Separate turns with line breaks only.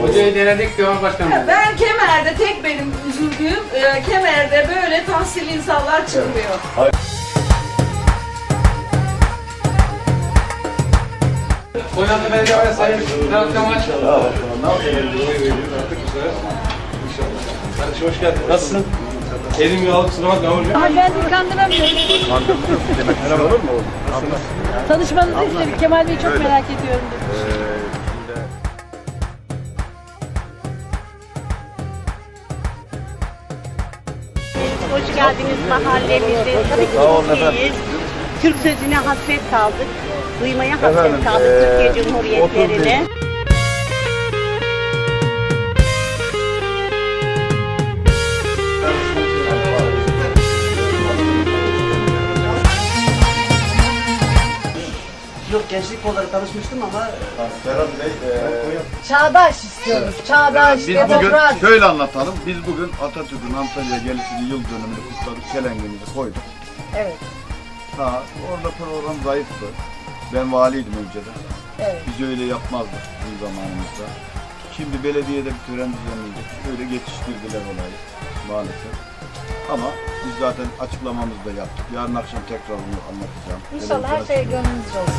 Hocayı denedik Kemal Başkanım.
Ben Kemer'de tek benim üzüldüğüm e, Kemer'de böyle tahsil insanlar çıkmıyor.
Boyanlı Belediye ve Sayın Kral Kemal.
Kardeşim hoş geldin. Nasılsın? Elim yağlı kusura bakma yavrum.
Ama ben sizi kandıramıyorum.
Merhaba. Olur mu?
Tanışmanızı istedim. Kemal Bey'i çok merak ediyorum.
Hoş geldiniz mahallemize. Tabii ki çok iyiyiz. Türk sözüne hasret kaldık. Duymaya hasret kaldık Türkiye Cumhuriyetlerine.
Yok gençlik olarak tanışmıştım ama
Serhat Bey, e,
Çağdaş istiyoruz. Çağdaş,
biz bugün şöyle anlatalım. Biz bugün Atatürk'ün Antalya'ya gelişinin yıl dönümünü kutladık. Çelengimizi koyduk.
Evet.
Ha, orada program zayıftı. Ben valiydim önceden.
Evet.
Biz öyle yapmazdık bizim zamanımızda. Şimdi belediyede bir tören düzenleyecek. Öyle geçiştirdiler olayı maalesef. Ama biz zaten açıklamamızı da yaptık. Yarın akşam tekrar onu anlatacağım.
İnşallah her
Televizyona
şey gönlünüzce olsun.